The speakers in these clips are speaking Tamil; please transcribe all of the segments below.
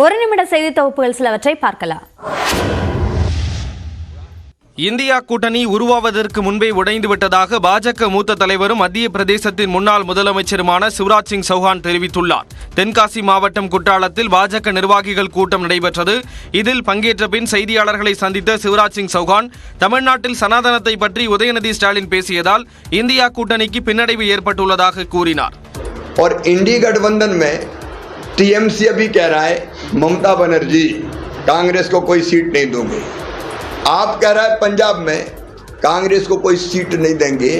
ஒரு நிமிட செய்தி தொகுப்புகள் சிலவற்றை பார்க்கலாம் இந்தியா கூட்டணி உருவாவதற்கு முன்பே உடைந்து விட்டதாக பாஜக மூத்த தலைவரும் மத்திய பிரதேசத்தின் முன்னாள் முதலமைச்சருமான சிவராஜ் சிங் சௌஹான் தெரிவித்துள்ளார் தென்காசி மாவட்டம் குற்றாலத்தில் பாஜக நிர்வாகிகள் கூட்டம் நடைபெற்றது இதில் பங்கேற்ற பின் செய்தியாளர்களை சந்தித்த சிவராஜ் சிங் சௌஹான் தமிழ்நாட்டில் சனாதனத்தை பற்றி உதயநிதி ஸ்டாலின் பேசியதால் இந்தியா கூட்டணிக்கு பின்னடைவு ஏற்பட்டுள்ளதாக கூறினார் और इंडी गठबंधन में टीएमसी अभी कह रहा है ममता बनर्जी कांग्रेस को कोई सीट नहीं दोगे आप कह रहा है पंजाब में कांग्रेस को कोई सीट नहीं देंगे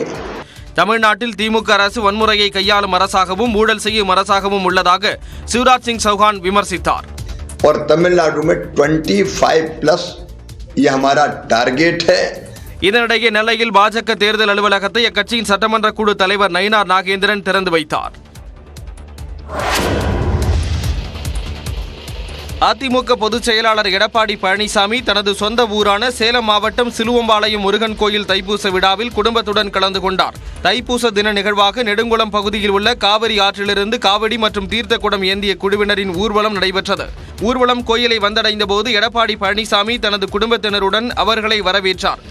தமிழ்நாட்டில் திமுக அரசு வன்முறையை கையாளும் அரசாகவும் ஊழல் செய்யும் அரசாகவும் உள்ளதாக சிவராஜ் சிங் சௌஹான் விமர்சித்தார் और तमिलनाडु में 25 प्लस ये हमारा टारगेट है இதனிடையே நெல்லையில் பாஜக தேர்தல் அலுவலகத்தை அக்கட்சியின் சட்டமன்ற குழு தலைவர் நயினார் நாகேந்திரன் திறந்து வைத்தார் அதிமுக பொதுச் செயலாளர் எடப்பாடி பழனிசாமி தனது சொந்த ஊரான சேலம் மாவட்டம் சிலுவம்பாளையம் முருகன் கோயில் தைப்பூச விழாவில் குடும்பத்துடன் கலந்து கொண்டார். தைப்பூச தின நிகழ்வாக நெடுங்குளம் பகுதியில் உள்ள காவிரி ஆற்றிலிருந்து காவடி மற்றும் தீர்த்த குடம் ஏந்திய குழுவினரின் ஊர்வலம் நடைபெற்றது. ஊர்வலம் கோயிலை வந்தடைந்த போது எடப்பாடி பழனிசாமி தனது குடும்பத்தினருடன் அவர்களை வரவேற்றார்.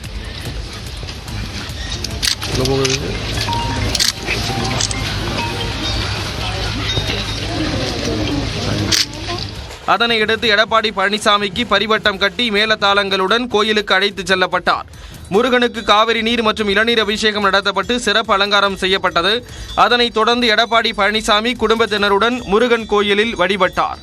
அதனையடுத்து எடப்பாடி பழனிசாமிக்கு பரிவட்டம் கட்டி மேலதாளங்களுடன் கோயிலுக்கு அழைத்துச் செல்லப்பட்டார். முருகனுக்கு காவிரி நீர் மற்றும் இளநீர் அபிஷேகம் நடத்தப்பட்டு சிறப்பு அலங்காரம் செய்யப்பட்டது. அதனைத் தொடர்ந்து எடப்பாடி பழனிசாமி குடும்பத்தினருடன் முருகன் கோயிலில் வழிபட்டார்.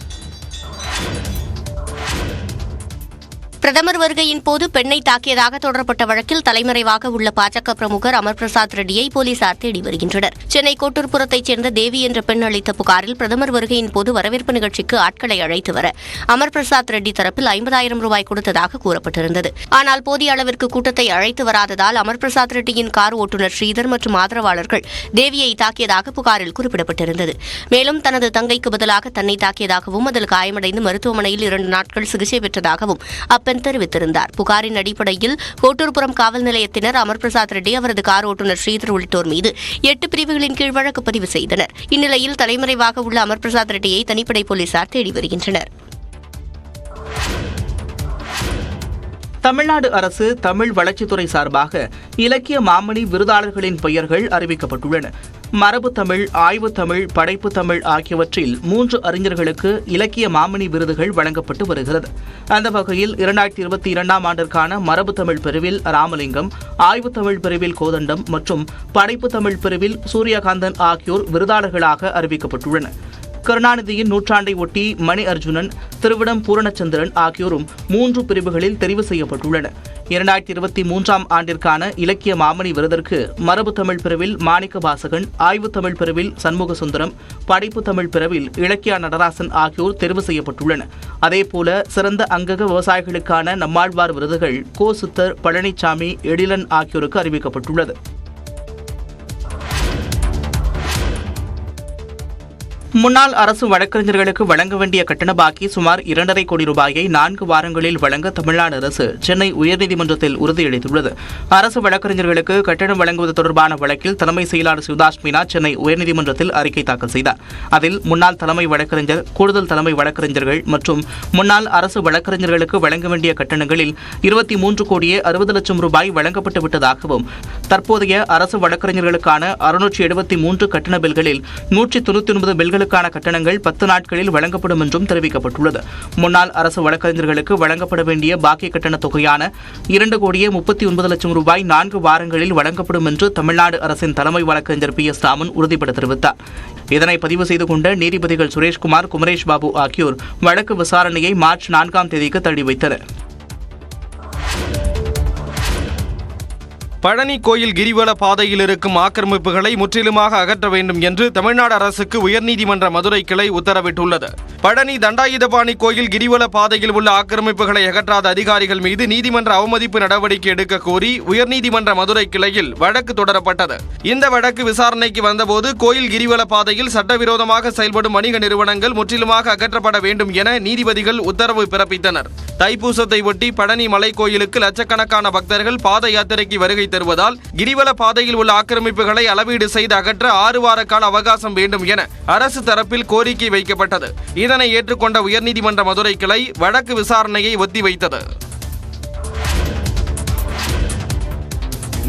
பிரதமர் வருகையின் போது பெண்ணை தாக்கியதாக தொடரப்பட்ட வழக்கில் தலைமறைவாக உள்ள பாஜக பிரமுகர் அமர் பிரசாத் ரெட்டியை போலீசார் தேடி வருகின்றனர். சென்னை கோட்டூர்புரத்தைச் சேர்ந்த தேவி என்ற பெண் அளித்த புகாரில் பிரதமர் வருகையின் போது வரவேற்பு நிகழ்ச்சிக்கு ஆட்களை அழைத்து வர அமர் பிரசாத் ரெட்டி தரப்பில் ஐம்பதாயிரம் ரூபாய் கொடுத்ததாக கூறப்பட்டிருந்தது. ஆனால் போதிய அளவிற்கு கூட்டத்தை அழைத்து வராததால் அமர் பிரசாத் ரெட்டியின் கார் ஓட்டுநர் ஸ்ரீதர் மற்றும் ஆதரவாளர்கள் தேவியை தாக்கியதாக புகாரில் குறிப்பிடப்பட்டிருந்தது. மேலும் தனது தங்கைக்கு பதிலாக தன்னை தாக்கியதாகவும் அதில் காயமடைந்து மருத்துவமனையில் இரண்டு நாட்கள் சிகிச்சை பெற்றதாகவும் அப்பெண் தெரிவித்திருந்தார். புகாரின் அடிப்படையில் கோட்டூர்புரம் காவல் நிலையத்தினர் அமர் பிரசாத் ரெட்டி அவரது கார் ஓட்டுநர் ஸ்ரீதர் உள்ளிட்டோர் மீது எட்டு பிரிவுகளின் கீழ் வழக்கு பதிவு செய்தனர். இந்நிலையில் தலைமறைவாக உள்ள அமர் பிரசாத் ரெட்டியை தனிப்படை போலீசார் தேடி வருகின்றனர். தமிழ்நாடு அரசு தமிழ் வளர்ச்சித்துறை சார்பாக இலக்கிய மாமணி விருதாளர்களின் பெயர்கள் அறிவிக்கப்பட்டுள்ளன. மரபு தமிழ் ஆய்வு தமிழ் படைப்பு தமிழ் ஆகியவற்றில் மூன்று அறிஞர்களுக்கு இலக்கிய மாமணி விருதுகள் வழங்கப்பட்டு வருகிறது. அந்த வகையில் இரண்டாயிரத்தி இருபத்தி இரண்டாம் ஆண்டிற்கான மரபு தமிழ் பிரிவில் ராமலிங்கம் ஆய்வு தமிழ் பிரிவில் கோதண்டம் மற்றும் படைப்பு தமிழ் பிரிவில் சூரியகாந்தன் ஆகியோர் விருதாளர்களாக அறிவிக்கப்பட்டுள்ளனர். கருணாநிதியின் நூற்றாண்டை ஒட்டி மணி அர்ஜுனன் திருவிடம் பூரணச்சந்திரன் ஆகியோரும் மூன்று பிரிவுகளில் தெரிவு செய்யப்பட்டுள்ளனர் இரண்டாயிரத்தி இருபத்தி மூன்றாம் ஆண்டிற்கான இலக்கிய மாமணி விருதிற்கு மரபு தமிழ் பிரிவில் மாணிக்க வாசகன் ஆய்வு தமிழ் பிரிவில் சண்முக சுந்தரம் படைப்பு தமிழ் பிரிவில் இலக்கியா நடராசன் ஆகியோர் தெரிவு செய்யப்பட்டுள்ளனர் அதேபோல சிறந்த அங்கக விவசாயிகளுக்கான நம்மாழ்வார் விருதுகள் கோ சித்தர் பழனிசாமி எழிலன் ஆகியோருக்கு அறிவிக்கப்பட்டுள்ளது. முன்னாள் அரசு வழக்கறிஞர்களுக்கு வழங்க வேண்டிய கட்டண பாக்கி சுமார் இரண்டரை கோடி ரூபாயை நான்கு வாரங்களில் வழங்க தமிழ்நாடு அரசு சென்னை உயர்நீதிமன்றத்தில் உறுதியளித்துள்ளது. அரசு வழக்கறிஞர்களுக்கு கட்டணம் வழங்குவது தொடர்பான வழக்கில் தலைமை செயலாளர் சிவதாஸ் மீனா சென்னை உயர்நீதிமன்றத்தில் அறிக்கை தாக்கல் செய்தார். அதில் முன்னாள் தலைமை வழக்கறிஞர் கூடுதல் தலைமை வழக்கறிஞர்கள் மற்றும் முன்னாள் அரசு வழக்கறிஞர்களுக்கு வழங்க வேண்டிய கட்டணங்களில் இருபத்தி மூன்று கோடியே அறுபது லட்சம் ரூபாய் வழங்கப்பட்டு விட்டதாகவும் தற்போதைய அரசு வழக்கறிஞர்களுக்கான அறுநூற்றி எழுபத்தி மூன்று கட்டண பில்களில் நூற்றி தொண்ணூற்றி ஒன்பது பில்கள் வழக்கறிஞர்களுக்கான கட்டணங்கள் பத்து நாட்களில் வழங்கப்படும் என்றும் தெரிவிக்கப்பட்டுள்ளது. முன்னாள் அரசு வழக்கறிஞர்களுக்கு வழங்கப்பட வேண்டிய பாக்கி கட்டண தொகையான இரண்டு கோடியே முப்பத்தி ஒன்பது லட்சம் ரூபாய் நான்கு வாரங்களில் வழங்கப்படும் என்று தமிழ்நாடு அரசின் தலைமை வழக்கறிஞர் பி எஸ் ராமன் உறுதிபட தெரிவித்தார். இதனை பதிவு செய்து கொண்ட நீதிபதிகள் சுரேஷ்குமார் குமரேஷ் பாபு ஆகியோர் வழக்கு விசாரணையை மார்ச் நான்காம் தேதிக்கு தள்ளி வைத்தனர். பழனி கோயில் கிரிவல பாதையில் இருக்கும் ஆக்கிரமிப்புகளை முற்றிலுமாக அகற்ற வேண்டும் என்று தமிழ்நாடு அரசுக்கு உயர்நீதிமன்ற மதுரை கிளை உத்தரவிட்டுள்ளது. பழனி தண்டாயுதபாணி கோயில் கிரிவல பாதையில் உள்ள ஆக்கிரமிப்புகளை அகற்றாத அதிகாரிகள் மீது நீதிமன்ற அவமதிப்பு நடவடிக்கை எடுக்க கோரி உயர்நீதிமன்ற மதுரை கிளையில் வழக்கு தொடரப்பட்டது. இந்த வழக்கு விசாரணைக்கு வந்தபோது கோயில் கிரிவல பாதையில் சட்டவிரோதமாக செயல்படும் வணிக நிறுவனங்கள் முற்றிலுமாக அகற்றப்பட வேண்டும் என நீதிபதிகள் உத்தரவு பிறப்பித்தனர். தைப்பூசத்தை ஒட்டி பழனி மலை கோயிலுக்கு லட்சக்கணக்கான பக்தர்கள் பாத யாத்திரைக்கு வருகை தருவதால் கிரிவல பாதையில் உள்ள ஆக்கிரமிப்புகளை அளவீடு செய்து அகற்ற ஆறு வார கால அவகாசம் வேண்டும் என அரசு தரப்பில் கோரிக்கை வைக்கப்பட்டது. இதனை ஏற்றுக்கொண்ட உயர்நீதிமன்ற மதுரை கிளை வழக்கு விசாரணையை ஒத்திவைத்தது.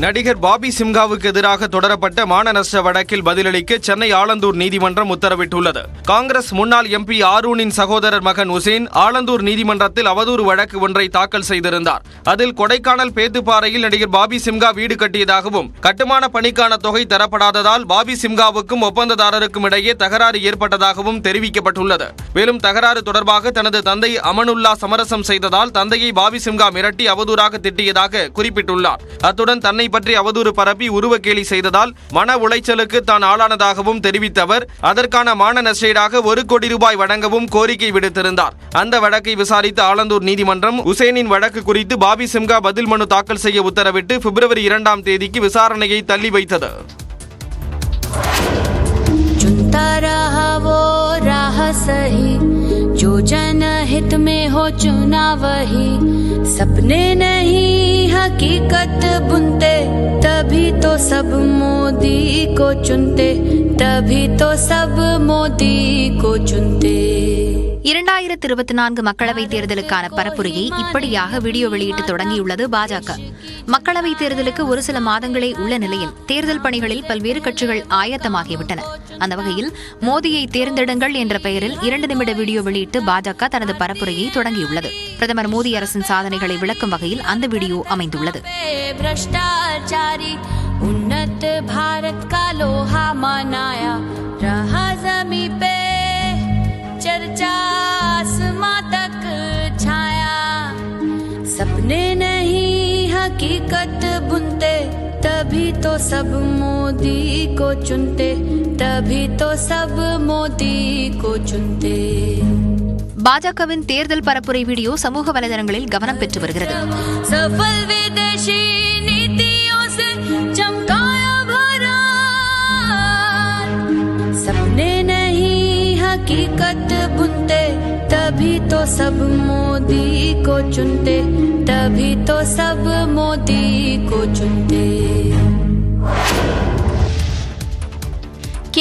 நடிகர் பாபி சிம்காவுக்கு எதிராக தொடரப்பட்ட மானநஷ்ட வழக்கில் பதிலளிக்க சென்னை ஆலந்தூர் நீதிமன்றம் உத்தரவிட்டுள்ளது. காங்கிரஸ் முன்னாள் எம்பி ஆரூனின் சகோதரர் மகன் உசேன் ஆலந்தூர் நீதிமன்றத்தில் அவதூறு வழக்கு ஒன்றை தாக்கல் செய்திருந்தார். அதில் கொடைக்கானல் பேத்துப்பாறையில் நடிகர் பாபி சிம்கா வீடு கட்டியதாகவும் கட்டுமான பணிக்கான தொகை தரப்படாததால் பாபி சிம்காவுக்கும் ஒப்பந்ததாரருக்கும் இடையே தகராறு ஏற்பட்டதாகவும் தெரிவிக்கப்பட்டுள்ளது. மேலும் தகராறு தொடர்பாக தனது தந்தை அமனுல்லா சமரசம் செய்ததால் தந்தையை பாபி சிம்கா மிரட்டி அவதூறாக திட்டியதாக குறிப்பிட்டுள்ளார். அத்துடன் தன்னை பற்றி அவதூறு பரப்பி உருவக்கேலி செய்ததால் மன உளைச்சலுக்கு தான் ஆளானதாகவும் தெரிவித்த அவர் அதற்கான மான நஷ்டீடாக ஒரு கோடி ரூபாய் வழங்கவும் கோரிக்கை விடுத்திருந்தார் அந்த வழக்கை விசாரித்த ஆலந்தூர் நீதிமன்றம் உசேனின் வழக்கு குறித்து பாபி சிம்கா பதில் மனு தாக்கல் செய்ய உத்தரவிட்டு பிப்ரவரி இரண்டாம் தேதிக்கு விசாரணையை தள்ளி வைத்தது चुनता रहा वो राह सही जो जनहित में हो चुना वही सपने नहीं, हकीकत बुनते, तभी तो सब मोदी को चुनते, तभी तो सब मोदी को चुनते। இரண்டாயிரத்தி இருபத்தி நான்கு மக்களவைத் தேர்தலுக்கான பரப்புரையை இப்படியாக வீடியோ வெளியிட்டு தொடங்கியுள்ளது பாஜக மக்களவைத் தேர்தலுக்கு ஒரு சில மாதங்களே உள்ள நிலையில் தேர்தல் பணிகளில் பல்வேறு கட்சிகள் ஆயத்தமாகிவிட்டன அந்த வகையில் மோடியை தேர்ந்தெடுங்கள் என்ற பெயரில் இரண்டு நிமிட வீடியோ வெளியிட்டு பாஜக தனது பரப்புரையை தொடங்கியுள்ளது பிரதமர் மோடி அரசின் சாதனைகளை விளக்கும் வகையில் அந்த வீடியோ அமைந்துள்ளது भ्रष्टाचारी उन्नत भारत का लोहा मनाया रहा जमी पे चर्चा आसमां तक छाया सपने नहीं हकीकत बुनते तभी तो सब मोदी को चुनते तभी तो सब मोदी को चुनते பாஜகவின் தேர்தல் பரப்புரை வீடியோ சமூக வலைதளங்களில் கவனம் பெற்று வருகிறது हकीकत बुनते तभी तो सब मोदी को चुनते तभी तो सब मोदी को चुनते।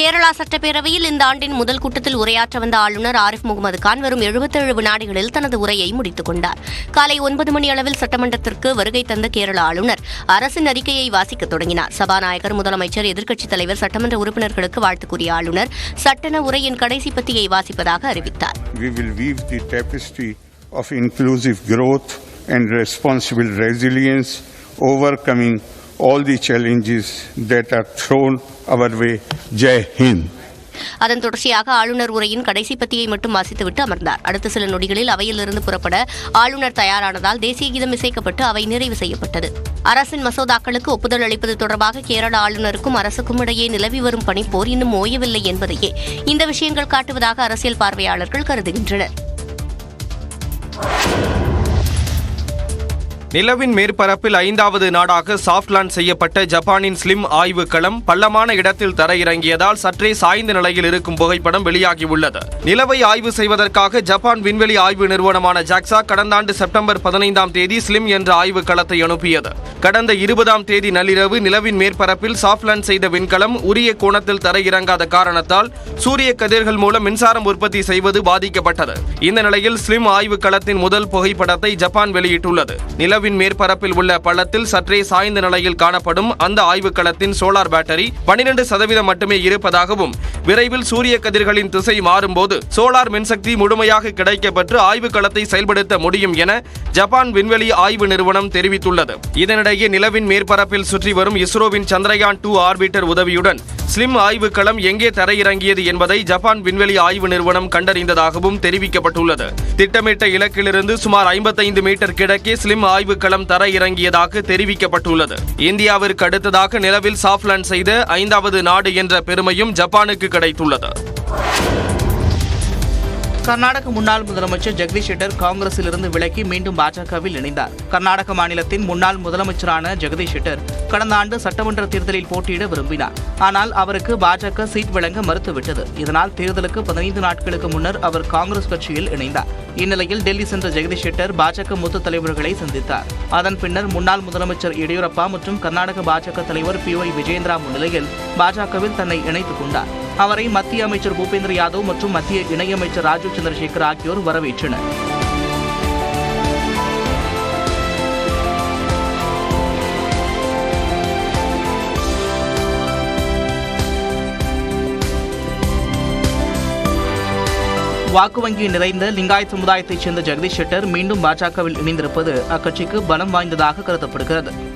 கேரளா சட்டப்பேரவையில் இந்த ஆண்டின் முதல் கூட்டத்தில் உரையாற்ற வந்த ஆளுநர் ஆரிஃப் முகமது கான் வரும் எழுபத்தேழு வினாடிகளில் தனது உரையை முடித்துக் கொண்டார். காலை ஒன்பது மணி அளவில் சட்டமன்றத்திற்கு வருகை தந்த கேரள ஆளுநர் அரசின் அறிக்கையை வாசிக்க தொடங்கினார். சபாநாயகர் முதலமைச்சர் எதிர்க்கட்சித் தலைவர் சட்டமன்ற உறுப்பினர்களுக்கு வாழ்த்து கூறிய ஆளுநர் சட்டன உரையின் கடைசி பத்தியை வாசிப்பதாக அறிவித்தார். We will weave the tapestry of inclusive growth and responsible resilience, overcoming all the challenges that are thrown our way. Jai Hind. அதன் தொடர்ச்சியாக ஆளுநர் உரையின் கடைசி பத்தியை மட்டும் வாசித்துவிட்டு அமர்ந்தார் அடுத்த சில நொடிகளில் அவையிலிருந்து புறப்பட ஆளுநர் தயாரானதால் தேசிய கீதம் இசைக்கப்பட்டு அவை நிறைவு செய்யப்பட்டது அரசின் மசோதாக்களுக்கு ஒப்புதல் அளிப்பது தொடர்பாக கேரள ஆளுநருக்கும் அரசுக்கும் இடையே நிலவி வரும் பணிப்போர் இன்னும் ஓயவில்லை என்பதையே இந்த விஷயங்கள் காட்டுவதாக அரசியல் பார்வையாளர்கள் கருதுகின்றனர் நிலவின் மேற்பரப்பில் ஐந்தாவது நாடாக சாஃப்ட் லான்ச் செய்யப்பட்ட ஜப்பானின் ஸ்லிம் ஆய்வுக்களம் பள்ளமான இடத்தில் தரையிறங்கியதால் சற்றே சாய்ந்த நிலையில் இருக்கும் புகைப்படம் வெளியாகியுள்ளது. நிலவை ஆய்வு செய்வதற்காக ஜப்பான் விண்வெளி ஆய்வு நிறுவனமான ஜாக்சா கடந்த ஆண்டு செப்டம்பர் பதினைந்தாம் தேதி ஸ்லிம் என்ற ஆய்வு களத்தை அனுப்பியது. கடந்த இருபதாம் தேதி நள்ளிரவு நிலவின் மேற்பரப்பில் சாஃப்ட் லான்ச் செய்த விண்கலம் உரிய கோணத்தில் தரையிறங்காத காரணத்தால் சூரிய கதிர்கள் மூலம் மின்சாரம் உற்பத்தி செய்வது பாதிக்கப்பட்டது. இந்த நிலையில் ஸ்லிம் ஆய்வு களத்தின் முதல் புகைப்படத்தை ஜப்பான் வெளியிட்டுள்ளது. நிலவின் மேற்பரப்பில் உள்ள பள்ளத்தில் சற்றே சாய்ந்த நிலையில் காணப்படும் அந்த ஆய்வுக்களத்தின் சோலார் பேட்டரி பனிரெண்டு சதவீதம் மட்டுமே இருப்பதாகவும் விரைவில் சூரிய கதிர்களின் திசை மாறும்போது சோலார் மின்சக்தி முழுமையாக கிடைக்கப்பெற்று ஆய்வுக்களத்தை செயல்படுத்த முடியும் என ஜப்பான் விண்வெளி ஆய்வு நிறுவனம் தெரிவித்துள்ளது. இதனிடையே நிலவின் மேற்பரப்பில் சுற்றி வரும் இஸ்ரோவின் சந்திரயான் டூ ஆர்பிட்டர் உதவியுடன் ஸ்லிம் ஆய்வுக்களம் எங்கே தரையிறங்கியது என்பதை ஜப்பான் விண்வெளி ஆய்வு நிறுவனம் கண்டறிந்ததாகவும் தெரிவிக்கப்பட்டுள்ளது. திட்டமிட்ட இலக்கிலிருந்து சுமார் ஐம்பத்தைந்து மீட்டர் கிழக்கே ஸ்லிம் ஆய்வு களம் தரையிறங்கியதாக தெரிவிக்கப்பட்டுள்ளது. இந்தியாவிற்கு அடுத்ததாக நிலவில் சாஃப்ட்லேண்ட் செய்த ஐந்தாவது நாடு என்ற பெருமையும் ஜப்பானுக்கு கிடைத்துள்ளது. கர்நாடக முன்னாள் முதலமைச்சர் ஜெகதீஷ் ஷெட்டர் காங்கிரசிலிருந்து விலகி மீண்டும் பாஜகவில் இணைந்தார். கர்நாடக மாநிலத்தின் முன்னாள் முதலமைச்சரான ஜெகதீஷ் ஷெட்டர் கடந்த ஆண்டு சட்டமன்ற தேர்தலில் போட்டியிட விரும்பினார். ஆனால் அவருக்கு பாஜக சீட் வழங்க மறுத்துவிட்டது. இதனால் தேர்தலுக்கு பதினைந்து நாட்களுக்கு முன்னர் அவர் காங்கிரஸ் கட்சியில் இணைந்தார். இந்நிலையில் டெல்லி சென்ற ஜெகதீஷ் ஷெட்டர் பாஜக மூத்த தலைவர்களை சந்தித்தார். அதன் பின்னர் முன்னாள் முதலமைச்சர் எடியூரப்பா மற்றும் கர்நாடக பாஜக தலைவர் பி ஒய் விஜயேந்திரா முன்னிலையில் பாஜகவில் தன்னை இணைத்துக் கொண்டார். அவரை மத்திய அமைச்சர் பூபேந்திர யாதவ் மற்றும் மத்திய இணையமைச்சர் ராஜீவ் சந்திரசேகர் ஆகியோர் வரவேற்றனர். வாக்கு வங்கி நிறைந்த லிங்காயத் சமுதாயத்தைச் சேர்ந்த ஜெகதீஷ் ஷெட்டர் மீண்டும் பாஜகவில் இணைந்திருப்பது அக்கட்சிக்கு பலம் வாய்ந்ததாக கருதப்படுகிறது.